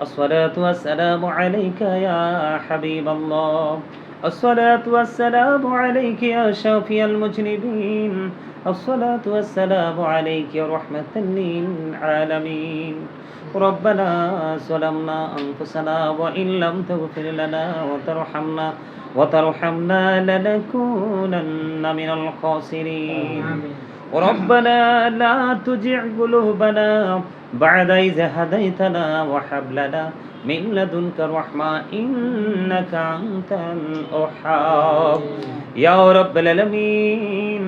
الصلاة والسلام عليك يا حبيب الله. الصلاة والسلام عليك يا شافي المجنبين. الصلاة والسلام عليك رحمة للعالمين. ربنا ظلمنا أنفسنا وإن لم تغفر لنا وترحمنا وترحمنا لنكونن من الخاسرين. ربنا لا تجع قلوبنا بعد إذ هديتنا وهب لنا من لدنك رحمة إنك أنت الوهاب يا رب العالمين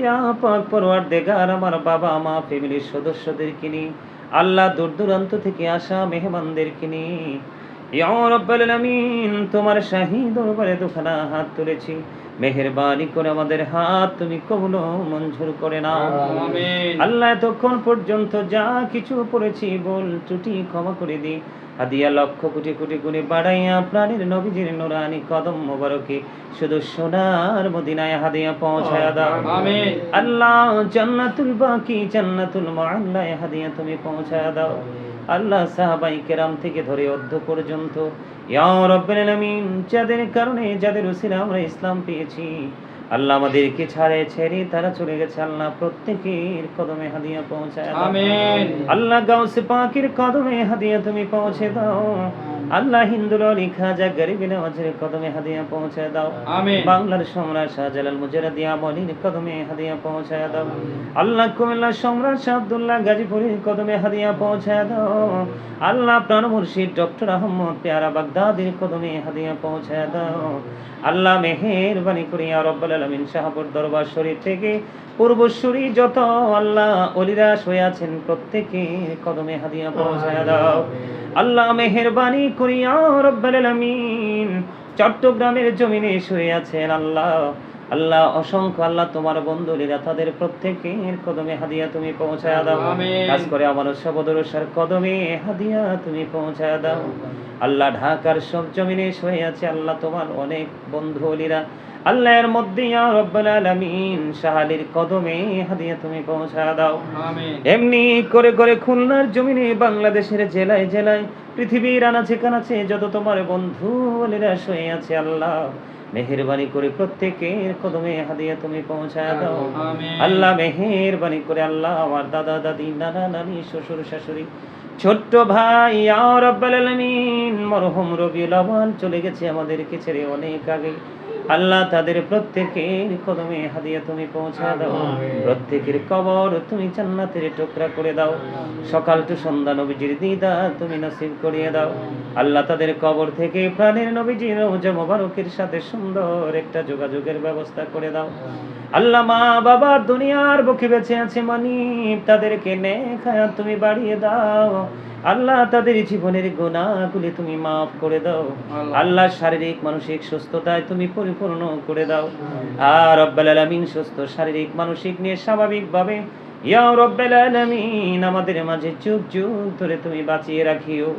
ইয়া পাক পরওয়ারদেগার আমার বাবা মা ফ্যামিলির সদস্যদেরকে নিয়ে আল্লাহ দূর দূরান্ত থেকে আসা মেহমানদেরকে নিয়ে ইয়া রব্বাল আলামিন তোমার শাহী দরবারে দুখানা হাত তুলেছি মেহেরবানি করে আমাদের হাত তুমি কবুল মঞ্জুর করে নাও। আল্লাহ এতক্ষণ পর্যন্ত যা কিছু পড়েছি বল ত্রুটি ক্ষমা করে দি হাদিয়া লক্ষ কোটি কোটি গুণে বাড়াইয়া প্রাণের নবীজির নুরানি কদম মোবারকে শুধু সোনার মদিনায় হাদিয়া পৌঁছায়া দাও। আল্লাহ জান্নাতুল বাকি জান্নাতুল মাআল্লায় হাদিয়া তুমি পৌঁছায়া দাও। আল্লাহ সাহাবাই কেরাম থেকে ধরে অর্ধ পর্যন্ত ইয়া রব্বুল আলামিন যাদের কারণে যাদের উসিলা আমরা ইসলাম পেয়েছি আল্লাহ আমাদেরকে ছাড়ে ছেড়ে তারা চলে গেছে আল্লাহ প্রত্যেকের কদমে হাদিয়া পৌঁছায়। আমিন। আল্লাহ গাউসে পাকের কদমে হাদিয়া তুমি পৌঁছে দাও আল্লাহ হিন্দুল অলি খাজা গরিবি নওয়াজের কদমে হাদিয়া পৌঁছে দাও। আমিন। বাংলার সম্রাট শাহজালাল মুজারাদিয়া মলির কদমে হাদিয়া পৌঁছায় দাও। আল্লাহ কুমিল্লা সম্রাট শাহ আব্দুল্লাহ গাজীপুরের কদমে হাদিয়া পৌঁছায় দাও। আল্লাহ প্রাণ মুর্শিদ ডক্টর আহমদ পেয়ারা বাগদাদের কদমে হাদিয়া পৌঁছায় দাও। আল্লাহ মেহেরবানি করি আর রব্বুল আলামিন শাহপুর দরবার শরীফ থেকে পূর্বসূরি যত আল্লাহ অলিরা শুয়ে আছেন প্রত্যেকের কদমে হাদিয়া পৌঁছায় দাও। আল্লাহ মেহেরবানি করি আর আলামিন। চট্টগ্রামের জমিনে শুয়ে আছেন আল্লাহ। আল্লাহ অসংখ্য আল্লাহ তোমার বন্ধুরা তাদের প্রত্যেকের কদমে হাদিয়া তুমি পৌঁছায় দাও। কাজ করে আমার সবদরসার কদমে হাদিয়া তুমি পৌঁছায় দাও। আল্লাহ ঢাকার সব জমিনে শুয়ে আছে আল্লাহ তোমার অনেক বন্ধু অলিরা আল্লাহ এর মধ্যে ইয়া রব্বুল আলামিন শাহালির কদমে হাদিয়া তুমি পৌঁছায় দাও। আমিন। এমনি করে করে খুলনার জমিনে বাংলাদেশের জেলায় জেলায় পৃথিবীর আনাচে কানাচে যত তোমার বন্ধু বলেরা শুয়ে আছে আল্লাহ মেহেরবানি করে প্রত্যেকের কদমে হাদিয়া তুমি পৌঁছায় দাও। আল্লাহ মেহেরবানি করে আল্লাহ আমার দাদা দাদি নানা নানি শ্বশুর শাশুড়ি ছোট্ট ভাই ইয়া রাব্বাল আলামিন মরহুম রবিউল আউয়াল চলে গেছে আমাদেরকে ছেড়ে অনেক আগে। আল্লাহ তাদের প্রত্যেকের কদমে হাদিয়া তুমি পৌঁছা দাও। প্রত্যেকের কবর তুমি জান্নাতের টুকরা করে দাও। সকাল টু সন্ধ্যা নবীজির দিদা তুমি নসিব করিয়ে দাও। আল্লাহ তাদের কবর থেকে প্রাণের নবীজির রোজা মোবারকের সাথে সুন্দর একটা যোগাযোগের ব্যবস্থা করে দাও। আল্লাহ মা বাবা দুনিয়ার বুকে বেঁচে আছে মানি তাদেরকে নেখায়া তুমি বাড়িয়ে দাও। আল্লাহ তাদের জীবনের গুণাগুলি তুমি মাফ করে দাও। আল্লাহ। শারীরিক মানসিক সুস্থতায় তুমি পরিপূর্ণ করে দাও। আর রব্বাল আলামিন সুস্থ শারীরিক মানসিক নিয়ে স্বাভাবিকভাবে ইয়া রব্বাল আলামিন আমাদের মাঝে যুগ যুগ ধরে তুমি বাঁচিয়ে রাখিও।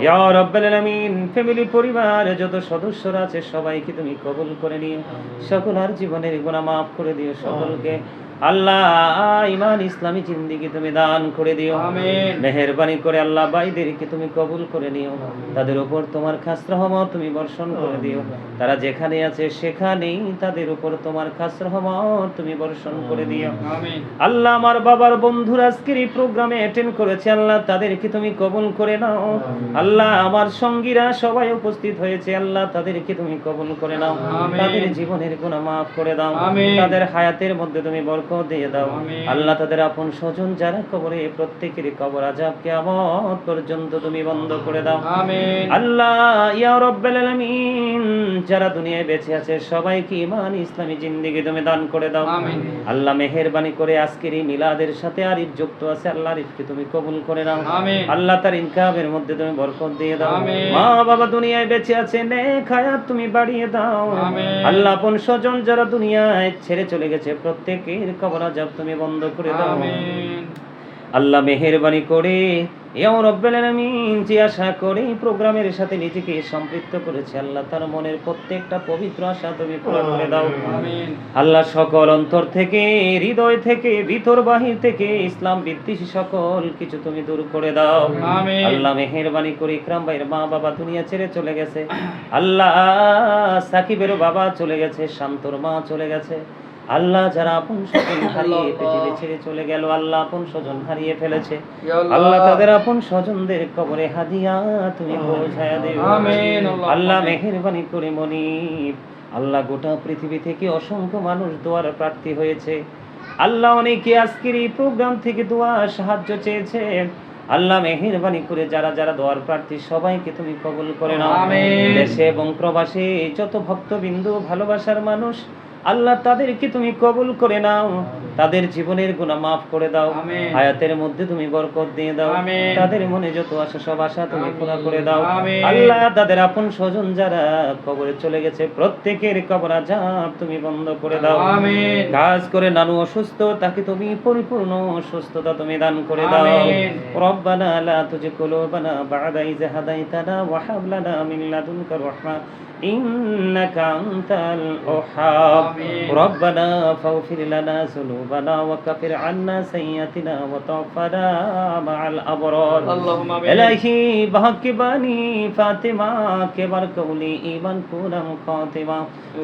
ইয়া রব্বাল আলামিন ফ্যামিলি পরিবার যত সদস্যরা আছে সবাইকে তুমি কবুল করে নিও। সকলের জীবনের গুনাহ মাফ করে দিও সকলকে। আল্লাহ ইমান ইসলামী জিন্দিগি তুমি দান করে দিও। মেহেরবানি করে আল্লাহ ভাইদেরকে তুমি কবুল করে নিও। তাদের উপর তোমার খাস রহমত তুমি বর্ষণ করে দিও। তারা যেখানে আছে সেখানেই তাদের উপর তোমার খাস রহমত তুমি বর্ষণ করে দিও। আল্লাহ আমার বাবার বন্ধুরা আজকের এই প্রোগ্রামে অ্যাটেন্ড করেছে। আল্লাহ তাদেরকে তুমি কবুল করে নাও। আল্লাহ আমার সঙ্গীরা সবাই উপস্থিত হয়েছে। আল্লাহ তাদেরকে তুমি কবুল করে নাও। তাদের জীবনের গুনাহ মাফ করে দাও। তাদের হায়াতের মধ্যে তুমি বরকত দিয়ে দাও। আল্লাহ তাদের আপন স্বজন যারা কবরে প্রত্যেকের কবর আজাব কিয়ামত পর্যন্ত তুমি বন্ধ করে দাও। আল্লাহ ইয়া রব্বাল আলামিন যারা দুনিয়ায় বেঁচে আছে সবাইকে ঈমান ইসলামী জিন্দেগি তুমি দান করে দাও। আল্লাহ মেহেরবানি করে আজকের এই মিলাদের সাথে আরিফ যুক্ত আছে আল্লাহ আরিফকে তুমি কবুল করে নাও। আল্লাহ তার ইনকামের মধ্যে তুমি বরকত দিয়ে দাও। মা বাবা দুনিয়ায় বেঁচে আছে নে হায়াত তুমি বাড়িয়ে দাও। আল্লাহ আপন স্বজন যারা দুনিয়ায় ছেড়ে চলে গেছে প্রত্যেকের আজাব তুমি বন্ধ করে দাও। আল্লাহ মেহেরবানি করে রব্বুল আলামিন যে আশা করে প্রোগ্রামের সাথে নিজেকে সম্পৃক্ত করেছে আল্লাহ তার মনের প্রত্যেকটা পবিত্র আশা তুমি পুরো করে দাও। আমিন। আল্লাহ সকল অন্তর থেকে হৃদয় থেকে ভিতর বাহির থেকে ইসলাম বিদ্বেষী সকল কিছু তুমি দূর করে দাও। আমিন। আল্লাহ মেহেরবানি করে ইকরাম ভাইয়ের মা বাবা দুনিয়া ছেড়ে চলে গেছে। আল্লাহ সাকিবেরও বাবা চলে গেছে শান্তর মা চলে গেছে। আল্লাহ যারা আপন স্বজন হারিয়ে পৃথিবী ছেড়ে চলে গেল আল্লাহ আপন স্বজন হারিয়ে ফেলেছে। আল্লাহ। তাদের আপন স্বজনদের কবরে হাদিয়া তুমি পৌঁছায়া আমিন, আল্লাহ। মেহেরবানি করে মনিব। আল্লাহ গোটা পৃথিবী থেকে অসংখ্য মানুষ দোয়ার প্রার্থী হয়েছে। আল্লাহ অনেকে আজকের এই প্রোগ্রাম থেকে দোয়া সাহায্য চেয়েছে। আল্লাহ মেহেরবানি করে যারা যারা দোয়ার প্রার্থী সবাইকে তুমি কবুল করে নাও। আমিন। দেশে এবং প্রবাসে যত ভক্তবিন্দু ভালোবাসার মানুষ আল্লাহ তাদেরকে তুমি কবুল করে নাও। তাদের জীবনের গুনাহ মাফ করে দাও। হায়াতের মধ্যে তুমি বরকত দিয়ে দাও। তাদের মনে যত আশা সব আশা তুমি পুরা করে দাও। আল্লাহ তাদের আপন স্বজন যারা কবরে চলে গেছে প্রত্যেকের কবর আজাব তুমি বন্ধ করে দাও। কাজ করে নানু অসুস্থ তাকে তুমি পরিপূর্ণ সুস্থতা তুমি দান করে দাও। রব্বানা লা তুজি কুলুবানা বা'দা ইয হাদাইতানা ওয়া হাব লানা মিন লাদুনকা রাহমা। ইন্নাকা আনতাল আমিন। রব্বানা ফাগফির লানা ذنوبنا وكفر عنا سيئاتنا وتوفنا مع الأبرار إلهي بحق بني فاطمة كبر قولي إيمان كونه خاتمة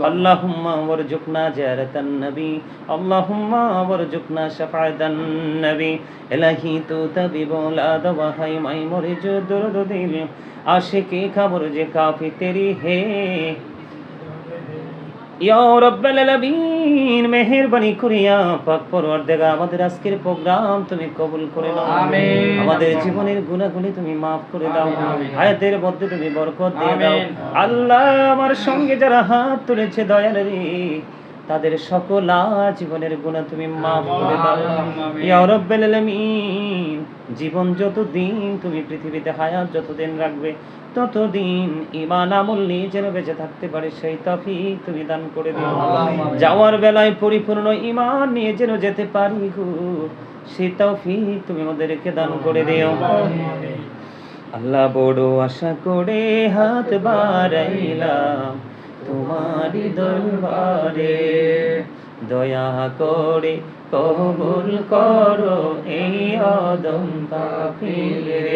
اللهم وارزقنا جارة النبي اللهم وارزقنا شفاعة النبي إلهي تو طبيب الأدب هاي ماي مريج درد دل عاشق خبر جي کافی تیری ہے মেহেরবানি করিয়া পাক দেখা আমাদের আজকের প্রোগ্রাম তুমি কবুল করে নাও। আমাদের জীবনের গুণাগুলি তুমি মাফ করে দাও। হায়াতের মধ্যে তুমি বরকত দিয়ে দাও। আল্লাহ আমার সঙ্গে যারা হাত তুলেছে দয়াল রে তাদের সকল জীবনের গুণা তুমি মাফ করে দাও। ইয়া রাব্বাল আলামিন। জীবন যতদিন তুমি পৃথিবীতে হায়াত যতদিন রাখবে ততদিন ইমান আমল নিয়ে যেন বেঁচে থাকতে পারে সেই তফিক তুমি দান করে দিও। যাওয়ার বেলায় পরিপূর্ণ ইমান নিয়ে যেন যেতে পারি গো সেই তৌফিক তুমি আমাদেরকে দান করে দিও। আল্লাহ বড় আশা করে হাত বাড়াইলাম। তোমারই দরবারে দয়া করে কবুল করো এই অদম পাপিরে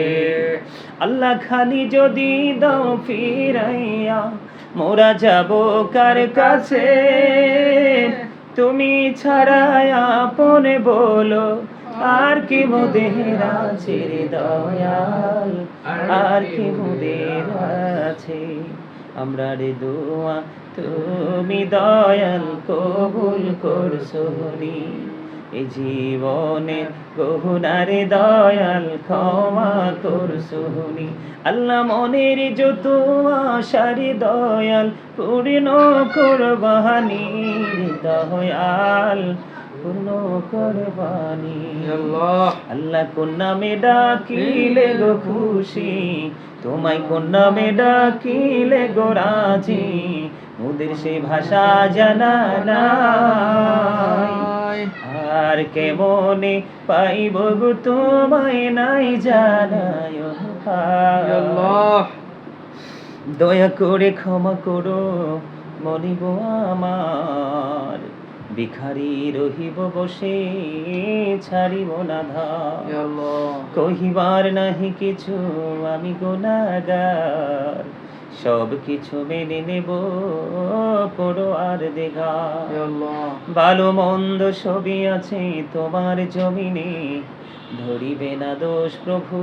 আল্লাহ খালি যদি দাও ফিরাইয়া, মোরা যাব কার কাছে? তুমি ছাড়াই আপনে বলো, আর কি মোদের আছে দয়াল? আর কি মোদের আছে? আমরা রে দোয়া, তুমি দয়াল কবুল করছ নি এই জীবনে গহুনারে দয়াল ক্ষমা করছ নি আল্লাহ মনের যত আশারি দয়াল পূর্ণ করবানি দয়াল। পূর্ণ করবানি। আল্লাহ কোন নামে ডাকিলে গো খুশি? তোমায় কোন নামে ডাকিলে গো রাজি? মোদের সে ভাষা জানা নাই। আর কেমনে পাইব গো তোমায় নাই জানায় আল্লাহ দয়া করে ক্ষমা করো মনিব আমার। ভিখারি রহিব বসে ছাড়িব না ধার। কহিবার নাহি কিছু আমি গোনাগার। সব কিছু মেনে নেব পড়ো আর দেখা ভালো মন্দ সবই আছে তোমার জমিনে ধরিবে না দোষ প্রভু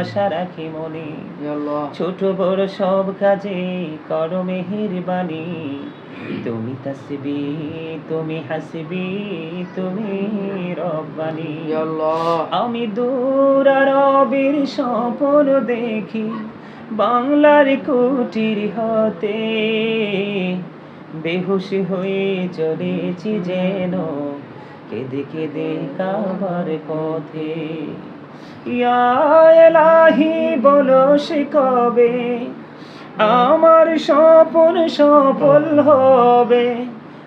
আশা রাখি মনে। ছোট বড় সব কাজে করো মেহেরবানি তুমি তাসবি তুমি হাসবি তুমি রব্বানি। আমি দূর আরবের স্বপ্ন দেখি বাংলার কুটির হতে বেহুশ হয়ে চলেছি যেন কেঁদে কেঁদে কাবার পথে। ইয়া এলাহি, বলো সে কবে আমার স্বপন সফল হবে?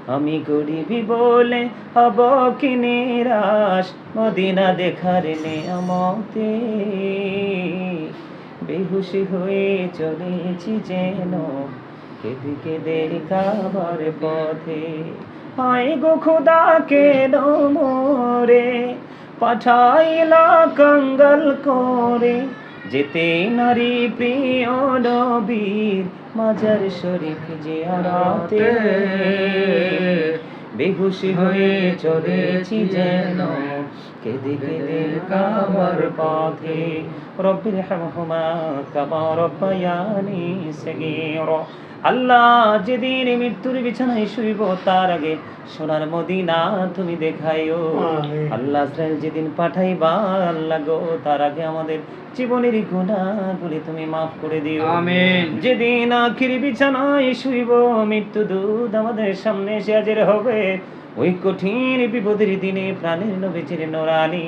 আমি গরিবি বলে হব কি নিরাশ, মদিনা দেখার নিয়ামতে। বেহুশি হয়ে চলেছি যেন। কেঁদে কেঁদে কাবার পথে। হায় গো খোদা কেন মোরে? পাঠাইলা কঙ্গল করে। যেতে নারী প্রিয় নবীর মাজার শরীফ জিয়ারাতে। বেহুশি হয়ে চলেছি যেন। কেঁদে কেঁদে কাবার পথে? রব্বির হামহুমা কামা রব্বায়ানি সগীরা। আল্লাহ যেদিন মৃত্যুর বিছানায় শুইব তার আগে সোনার মদিনা তুমি দেখাইও। আল্লাহ যেদিন পাঠাইবা আল্লাহ গো তার আগে আমাদের জীবনের গুণাগুলি তুমি মাফ করে দিও। আমিন। যেদিন আখির বিছানায় শুইব মৃত্যু দুধ আমাদের সামনে এসে হাজির হবে ওই কঠিন বিপদের দিনে প্রাণের নবীজির নোরানি।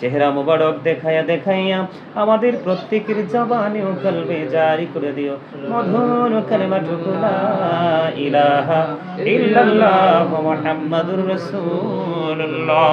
চেহারা মোবারক দেখাইয়া দেখাইয়া আমাদের প্রত্যেকের জবানে ও কলবে জারি করে দিও। মধুর কালেমা ঠুকুলা ইলাহা ইল্লাল্লাহ মুহাম্মাদুর রাসূলুল্লাহ।